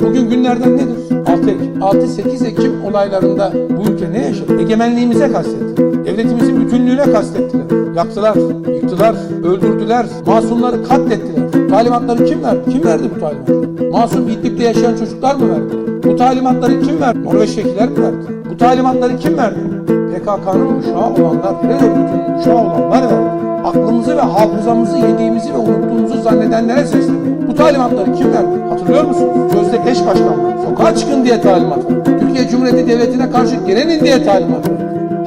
Bugün günlerden nedir? 6 Ekim. 6-8 Ekim olaylarında bu ülke ne yaşadı? Egemenliğimize kastettiler. Devletimizin bütünlüğüne kastettiler. Yaktılar, yıktılar, öldürdüler, masumları katlettiler. Talimatları kim verdi? Kim verdi bu talimatları? Masum İdlib'de yaşayan çocuklar mı verdi? Bu talimatları kim verdi? Norveç'tekiler mi verdi? Bu talimatları kim verdi? PKK'nın uşağı olanlar, terör örgütünün uşağı olanlar verdi. Aklımızı ve hafızamızı yediğimizi ve unuttuğumuzu zannedenlere sesleniyor. Bu talimatları kim verdi? Hatırlıyor musunuz? Sözde eş başkanlar. Sokağa çıkın diye talimat. Türkiye Cumhuriyeti Devleti'ne karşı direnin diye talimat.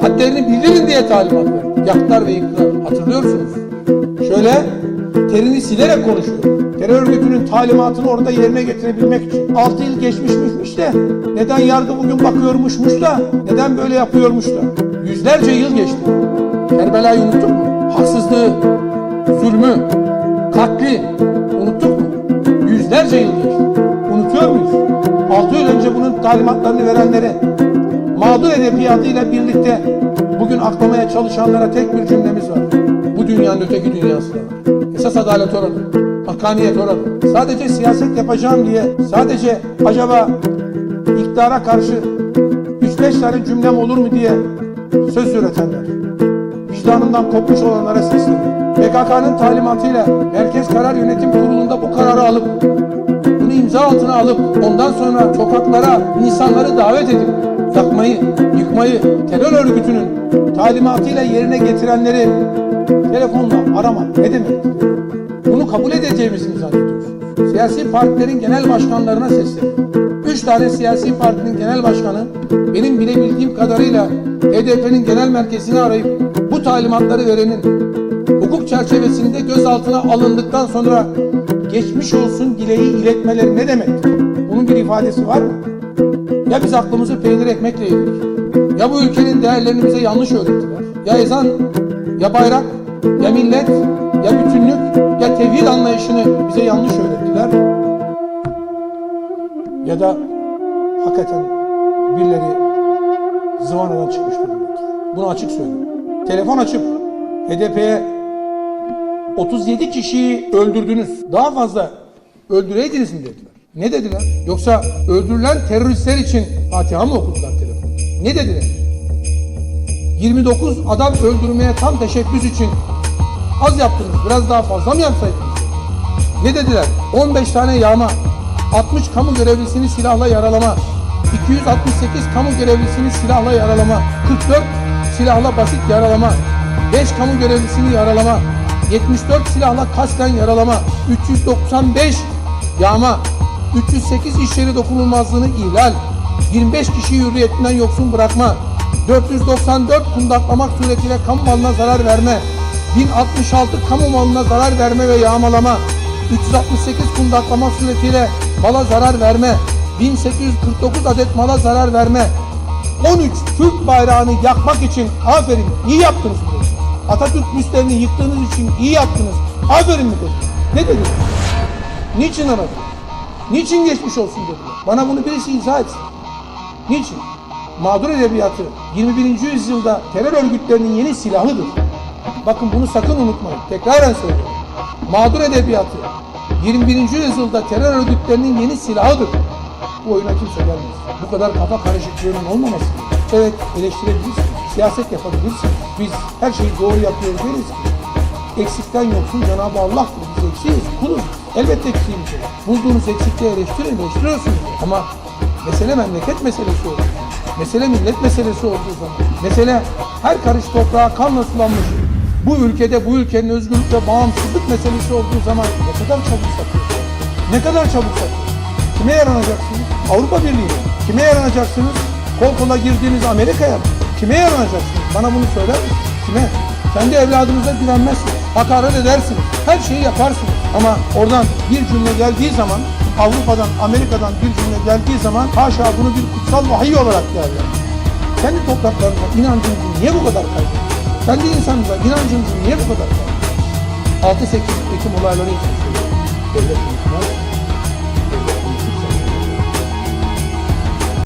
Hadlerini bildirin diye talimat. Yaktılar ve yıktılar. Hatırlıyorsunuz. Şöyle terini silerek konuşuyor. Terör örgütünün talimatını orada yerine getirebilmek için. 6 yıl geçmişmiş de neden yargı bugün bakıyormuşmuş da neden böyle yapıyormuş da. Yüzlerce yıl geçti. Kerbela'yı unuttuk mu? Haksızlığı, zulmü, katli Unutuyor muyuz? 6 yıl önce bunun talimatlarını verenlere mağdur edebiyatıyla birlikte bugün aklamaya çalışanlara tek bir cümlemiz var. Bu dünyanın öteki dünyası. Esas adalet orada. Hakkaniyet orada. Sadece siyaset yapacağım diye sadece acaba iktidara karşı 3-5 tane cümlem olur mu diye söz üretenler. Vicdanından kopmuş olanlara sesleniyor. PKK'nın talimatıyla Merkez Karar Yönetim Kurulu'nda bu kararı alıp imza altına alıp ondan sonra sokaklara insanları davet edip yakmayı, yıkmayı terör örgütünün talimatıyla yerine getirenleri telefonla aramak ne demek? Bunu kabul edeceğimizi mi zannediyorsunuz? Siyasi partilerin genel başkanlarına sesleniyorum. Üç tane siyasi partinin genel başkanı benim bilebildiğim kadarıyla HDP'nin genel merkezini arayıp bu talimatları verenin hukuk çerçevesinde gözaltına alındıktan sonra geçmiş olsun dileği iletmeleri ne demek? Bunun bir ifadesi var mı? Ya biz aklımızı peynir ekmekle yedik. Ya bu ülkenin değerlerini bize yanlış öğrettiler. Ya ezan, ya bayrak, ya millet, ya bütünlük, ya tevhid anlayışını bize yanlış öğrettiler. Ya da hakikaten birileri zıvanadan çıkmış durumdadır. Bunu açık söylüyorum. Telefon açıp HDP'ye 37 kişiyi öldürdünüz. Daha fazla öldüreydiniz mi dediler. Ne dediler? Yoksa öldürülen teröristler için Fatiha mı okudular telefon? Ne dediler? 29 adam öldürmeye tam teşebbüs için az yaptınız. Biraz daha fazla mı yapsaydınız? Ne dediler? 15 tane yağma, 60 kamu görevlisini silahla yaralama, 268 kamu görevlisini silahla yaralama, 44 silahla basit yaralama, 5 kamu görevlisini yaralama, 74 silahla kasten yaralama, 395 yağma, 308 iş yeri dokunulmazlığını ihlal, 25 kişi hürriyetinden yoksun bırakma, 494 kundaklamak suretiyle kamu malına zarar verme, 1066 kamu malına zarar verme ve yağmalama, 368 kundaklama suretiyle mala zarar verme, 1849 adet mala zarar verme, 13 Türk bayrağını yakmak için aferin iyi yaptınız. Atatürk büstlerini yıktığınız için iyi yaptınız. Aferin mi dedi. Ne dedi? Niçin aradı? Niçin geçmiş olsun dediler. Bana bunu birisi izah etsin. Niçin? Mağdur edebiyatı 21. yüzyılda terör örgütlerinin yeni silahıdır. Bakın bunu sakın unutmayın. Tekraren söylüyorum. Mağdur edebiyatı 21. yüzyılda terör örgütlerinin yeni silahıdır. Bu oyuna kimse gelmez. Bu kadar kafa karışıklığının olmaması. Evet eleştirebilirsiniz. Siyaset yapabilirsiniz. Biz her şeyi doğru yapıyoruz deriz ki. Eksikten yoksun Cenab-ı Allah'tır. Biz eksiyiz, kuluz. Elbette eksiğimiz olur. Bulduğunuz eksikliği eleştirin, eleştiriyorsunuz. Ama mesele memleket meselesi olur. Mesele millet meselesi olduğu zaman. Mesele her karış toprağa kanla sulanmış. Bu ülkede bu ülkenin özgürlük ve bağımsızlık meselesi olduğu zaman ne kadar çabuk satıyorsunuz? Ne kadar çabuk satıyorsunuz? Kime yaranacaksınız? Avrupa Birliği'ne. Kime yaranacaksınız? Kol kola girdiğiniz Amerika'ya mı? Kime yaranacaksınız? Bana bunu söyler misiniz? Kime? Kendi evladınıza güvenmezsiniz. Hakaret edersiniz. Her şeyi yaparsınız. Ama oradan bir cümle geldiği zaman Avrupa'dan, Amerika'dan bir cümle geldiği zaman haşa bunu bir kutsal vahiy olarak değerlendirir. Kendi topraklarına inancınızı niye bu kadar kaybediyorsunuz? Kendi insanınıza inancınızı niye bu kadar kaybediyorsunuz? 6-8 Ekim olayları için söylüyorum. Devlet unutmaz.